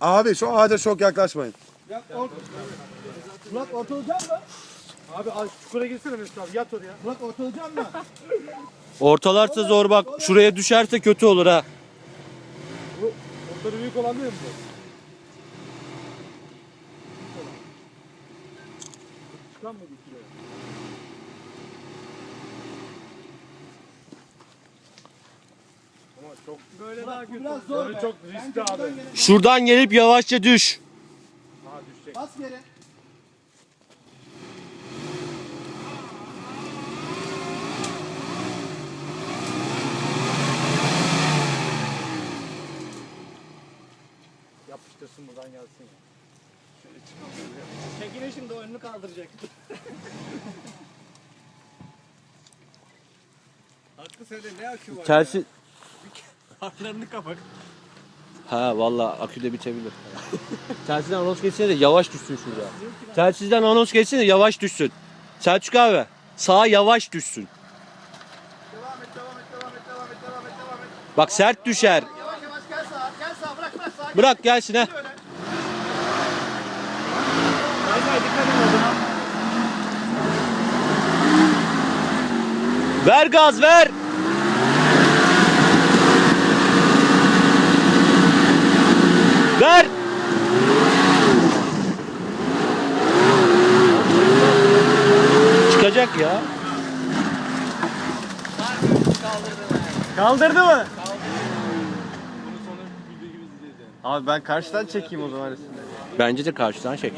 Abi şu ağaca çok yaklaşmayın. Ya or Murat ortalayacak mı? Abi az çukura girsene Mesut abi yat oraya. Murat ortalayacak mı? Ortalarsa zor bak. Şuraya düşerse kötü olur ha. Ortada büyük olan değil mi bu? Çıkan mı bir kilo? Çok böyle daha kötü. biraz zor Böyle be. çok riskli abi. gene- Şuradan gelip yavaşça düş. Aha düşecek. Bas geri. Yapıştırsın buradan gelsin ya. Çekine şimdi o önünü kaldıracak. Hakkı söyle ne akü var? Telsiz... Farklarını kapat. Ha valla akü de bitebilir. Telsizden anons geçsene de yavaş düşsün şurada. Telsizden anons geçsene de yavaş düşsün. Selçuk abi sağa yavaş düşsün. Devam et, devam et, devam et, devam et, devam et, devam et. Bak sert düşer. Yavaş yavaş gel sağa, gel sağa, bırak bırak sağa. Bırak gelsin ha. Ver gaz ver. Ver. Çıkacak ya. Kaldırdı mı? Abi ben karşıdan çekeyim o zaman resimleri. Bence de karşıdan çek.